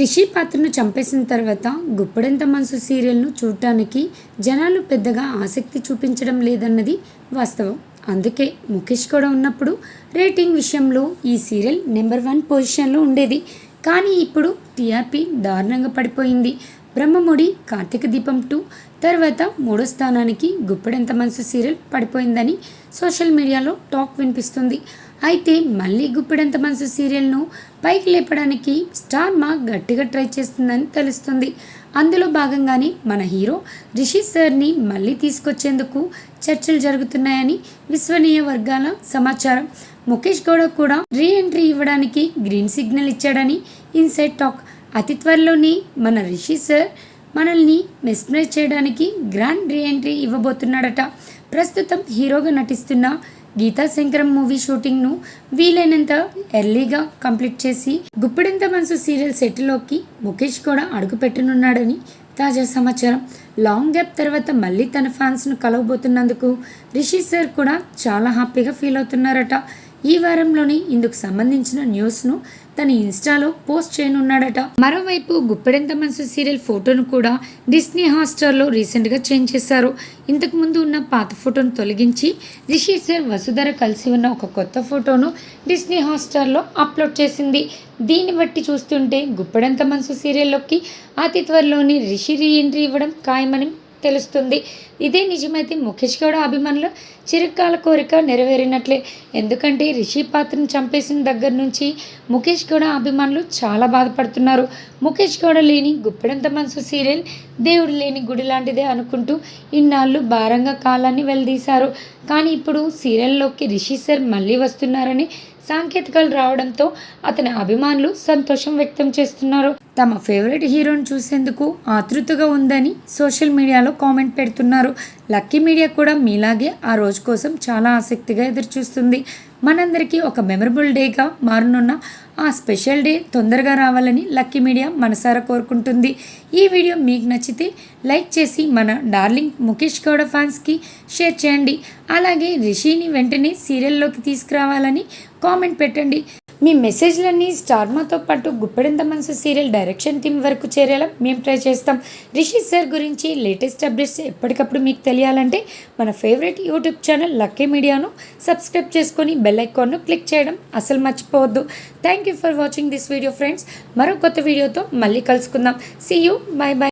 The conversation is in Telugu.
రిషి పాత్రను చంపేసిన తర్వాత గుప్పడంత మనసు సీరియల్ను చూడటానికి జనాలు పెద్దగా ఆసక్తి చూపించడం లేదన్నది వాస్తవం. అందుకే ముఖేష్ కూడా ఉన్నప్పుడు రేటింగ్ విషయంలో ఈ సీరియల్ నెంబర్ వన్ పొజిషన్లో ఉండేది. కానీ ఇప్పుడు టీఆర్పీ దారుణంగా పడిపోయింది. బ్రహ్మముడి కార్తీక దీపం టూ తర్వాత మూడో స్థానానికి గుప్పెడంత మనసు సీరియల్ పడిపోయిందని సోషల్ మీడియాలో టాక్ వినిపిస్తుంది. అయితే మళ్ళీ గుప్పెడంత మనసు సీరియల్ను పైకి లేపడానికి స్టార్ మా గట్టిగా ట్రై చేస్తుందని తెలుస్తుంది. అందులో భాగంగానే మన హీరో రిషి సార్ని మళ్ళీ తీసుకొచ్చేందుకు చర్చలు జరుగుతున్నాయని విశ్వనీయ వర్గాల సమాచారం. ముఖేష్ గౌడ కూడా రీ ఎంట్రీ ఇవ్వడానికి గ్రీన్ సిగ్నల్ ఇచ్చాడని ఇన్సైడ్ టాక్ అతి త్వరలోనే మన రిషి సార్ మనల్ని మెస్మరైజ్ చేయడానికి గ్రాండ్ రీ ఎంట్రీ ఇవ్వబోతున్నాడట. ప్రస్తుతం హీరోగా నటిస్తున్న గీతా శంకరం మూవీ షూటింగ్ను వీలైనంత ఎర్లీగా కంప్లీట్ చేసి గుప్పెడంత మనసు సీరియల్ సెట్లోకి ముఖేష్ కూడా అడుగుపెట్టనున్నాడని తాజా సమాచారం. లాంగ్ గ్యాప్ తర్వాత మళ్ళీ తన ఫ్యాన్స్ను కలవబోతున్నందుకు రిషి సార్ కూడా చాలా హ్యాపీగా ఫీల్ అవుతున్నారట. ఈ వారంలోనే ఇందుకు సంబంధించిన న్యూస్ను తన ఇన్స్టాలో పోస్ట్ చేయనున్నాడట. మరోవైపు గుప్పెడంత మనసు సీరియల్ ఫోటోను కూడా డిస్నీ హాట్స్టార్లో రీసెంట్గా చేంజ్ చేశారు. ఇంతకు ముందు ఉన్న పాత ఫోటోను తొలగించి రిషి సార్ వసుధర కలిసి ఉన్న ఒక కొత్త ఫోటోను డిస్నీ హాట్స్టార్లో అప్లోడ్ చేసింది. దీన్ని బట్టి చూస్తుంటే గుప్పెడంత మనసు సీరియల్లోకి అతి త్వరలోని రిషి రీ ఎంట్రీ ఇవ్వడం ఖాయమని తెలుస్తుంది. ఇదే నిజమైతే ముఖేష్ గౌడ అభిమానులు చిరకాల కోరిక నెరవేరినట్లే. ఎందుకంటే రిషి పాత్రను చంపేసిన దగ్గర నుంచి ముఖేష్ గౌడ అభిమానులు చాలా బాధపడుతున్నారు. ముఖేష్ గౌడ లేని గుప్పెడంత మనసు సీరియల్ దేవుడు లేని గుడి లాంటిదే అనుకుంటూ ఇన్నాళ్ళు భారంగా కాలాన్ని వెలదీశారు. కానీ ఇప్పుడు సీరియల్లోకి రిషి సార్ మళ్ళీ వస్తున్నారని సాంకేతికలు రావడంతో అతని అభిమానులు సంతోషం వ్యక్తం చేస్తున్నారు. తమ ఫేవరెట్ హీరోని చూసేందుకు ఆతృతగా ఉందని సోషల్ మీడియాలో కామెంట్ పెడుతున్నారు. లక్కీ మీడియా కూడా మీలాగే ఆ రోజు కోసం చాలా ఆసక్తిగా ఎదురుచూస్తుంది. మనందరికీ ఒక మెమరబుల్ డేగా మారనున్న ఆ స్పెషల్ డే తొందరగా రావాలని లక్కీ మీడియా మనసారా కోరుకుంటుంది. ఈ వీడియో మీకు నచ్చితే లైక్ చేసి మన డార్లింగ్ ముఖేష్ గౌడ ఫ్యాన్స్కి షేర్ చేయండి. అలాగే రిషిని వెంటనే సీరియల్లోకి తీసుకురావాలని కామెంట్ పెట్టండి. మీ మెసేజ్లన్నీ స్టార్మాతో పాటు గుప్పెడంత మనసు సీరియల్ డైరెక్షన్ టీం వరకు చేరేలా మేము ట్రై చేస్తాం. రిషి సార్ గురించి లేటెస్ట్ అప్డేట్స్ ఎప్పటికప్పుడు మీకు తెలియాలంటే మన ఫేవరెట్ యూట్యూబ్ ఛానల్ లక్కీ మీడియాను సబ్స్క్రైబ్ చేసుకొని బెల్ ఐకాన్ను క్లిక్ చేయడం అసలు మర్చిపోవద్దు. Thank you for watching this video friends. మరో కొత్త వీడియోతో మళ్ళీ కలుసుకుందాం. See you by by